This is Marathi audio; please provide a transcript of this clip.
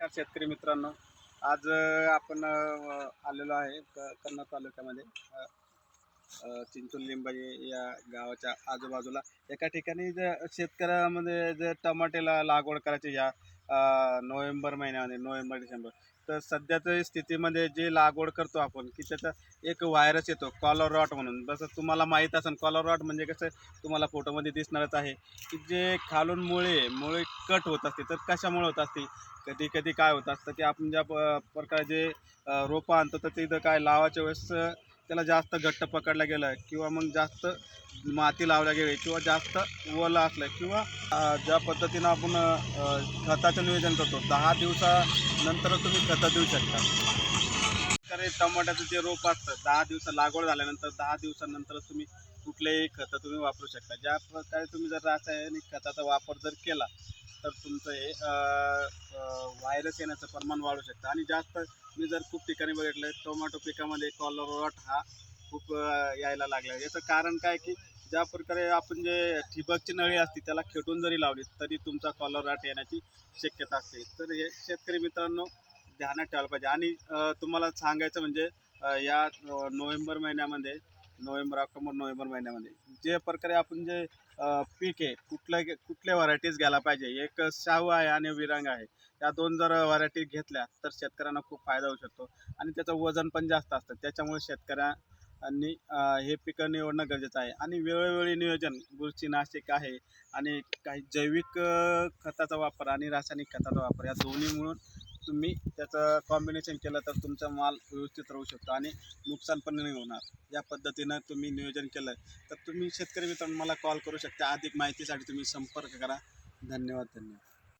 नमस्कार शेतकरी मित्रांनो. आज आपण आलेलो आहे कन्नड तालुक्यामध्ये. चिंचूल लिंबाई या गावाच्या आजूबाजूला. एका ठिकाणी जर शेतकऱ्यामध्ये जर टमाटेला लागवड करायची या नोव्हेंबर महिन्यामध्ये नोव्हेंबर डिसेंबर. तर सध्याच्या स्थितीमध्ये जे लागवड करतो आपण की त्याचा एक व्हायरस येतो कॉलर रॉट म्हणून. जसं तुम्हाला माहीत असेल कॉलर रॉट म्हणजे कसं तुम्हाला फोटोमध्ये दिसणारच आहे की जे खालून मुळे मुळे कट होत असते. तर कशामुळे होत असते? कधी कधी काय होत असतं की आपण ज्या प- प्रकारे जे रोपं आणतो तर तिथं काय लावाच्या वेळेस त्याला जास्त घट्ट पकडला गेलं किंवा मग जास्त माती लावल्या गेली किंवा जास्त ओलं असलं किंवा ज्या पद्धतीनं आपण खताचं नियोजन करतो दहा दिवसानंतर तुम्ही खतं देऊ शकता. तर टमाट्याचं जे रोप असतं दहा दिवस लागवड झाल्यानंतर दहा दिवसानंतर तुम्ही कुठलेही खतं तुम्ही वापरू शकता. ज्या प्रकारे तुम्ही जर रासायनिक खताचा वापर जर केला तर तुमचं हे व्हायरस येण्याचं प्रमाण वाढू शकतं. आणि जास्त मी जर खूप ठिकाणी बघितलं टोमॅटो पिकामध्ये कॉलरॉट हा खूप यायला लागला. याचं कारण काय की ज्या प्रकारे आपण जे ठिबकची नळी असते त्याला खेटून जरी लावली तरी तुमचा कॉलरॉट येण्याची शक्यता असते. तर हे शेतकरी मित्रांनो ध्यानात ठेवायला पाहिजे. आणि तुम्हाला सांगायचं म्हणजे या नोव्हेंबर महिन्यामध्ये नोव्हेंबर ऑक्टोबर नोव्हेंबर महिन्यामध्ये. जे प्रकारे आपण जे पीक आहे कुठल्या कुठल्या व्हरायटीज घ्यायला पाहिजे एक शाहू आहे आणि विरंग आहे. या दोन जर व्हरायटी घेतल्या तर शेतकऱ्यांना खूप फायदा होऊ शकतो. आणि त्याचं वजन पण जास्त असतं. त्याच्यामुळे शेतकऱ्यांनी हे पिकं निवडणं गरजेचं आहे. आणि वेळोवेळी नियोजन बुरशीनाशक आहे आणि काही जैविक खताचा वापर आणि रासायनिक खताचा वापर या दोन्ही मिळून तुम्ही त्याचं कॉम्बिनेशन केलं तर तुमचा माल व्यवस्थित राहू शकतो आणि नुकसान पण नाही होणार. या पद्धतीनं तुम्ही नियोजन केलं तर तुम्ही शेतकरी मित्रांनो मला कॉल करू शकता. अधिक माहितीसाठी तुम्ही संपर्क करा. धन्यवाद धन्यवाद.